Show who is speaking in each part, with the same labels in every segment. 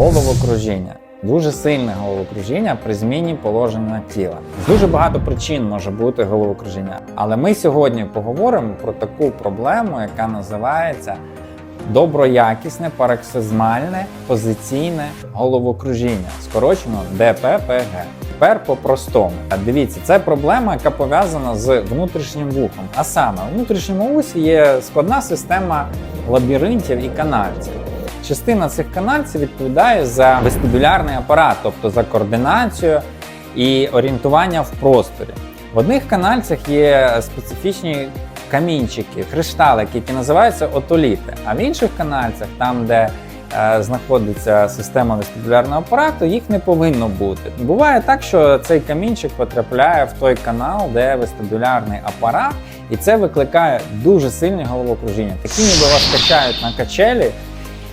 Speaker 1: головокружіння. Дуже сильне головокружіння при зміні положення тіла. Дуже багато причин може бути головокружіння. Але ми сьогодні поговоримо про таку проблему, яка називається доброякісне параксизмальне позиційне головокружіння, скорочено ДППГ. Тепер по-простому. Дивіться, це проблема, яка пов'язана з внутрішнім вухом. А саме, у внутрішньому вусі є складна система лабіринтів і канальців. Частина цих канальців відповідає за вестибулярний апарат, тобто за координацію і орієнтування в просторі. В одних канальцях є специфічні камінчики, кришталики, які називаються отоліти. А в інших канальцях, там, де е, знаходиться система вестибулярного апарату, їх не повинно бути. Буває так, що цей камінчик потрапляє в той канал, де вестибулярний апарат, і це викликає дуже сильне головокружіння. Такі ніби вас качають на качелі,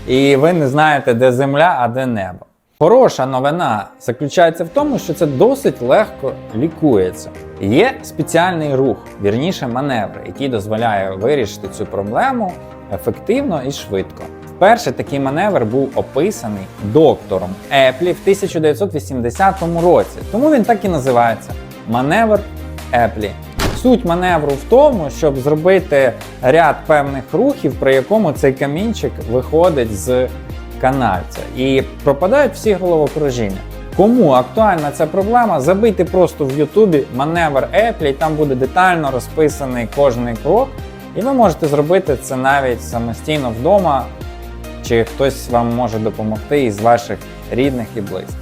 Speaker 1: і ви не знаєте, де земля, а де небо. Хороша новина заключається в тому, що це досить легко лікується. Є спеціальний рух, вірніше маневр, який дозволяє вирішити цю проблему ефективно і швидко. Вперше такий маневр був описаний доктором Еплі в 1980 році, тому він так і називається маневр Еплі. Суть маневру в тому, щоб зробити ряд певних рухів, при якому цей камінчик виходить з канальця і пропадають всі головокружіння. Кому актуальна ця проблема, забийте просто в Ютубі маневр Еплі, і там буде детально розписаний кожний крок, і ви можете зробити це навіть самостійно вдома, чи хтось вам може допомогти із ваших рідних і близьких.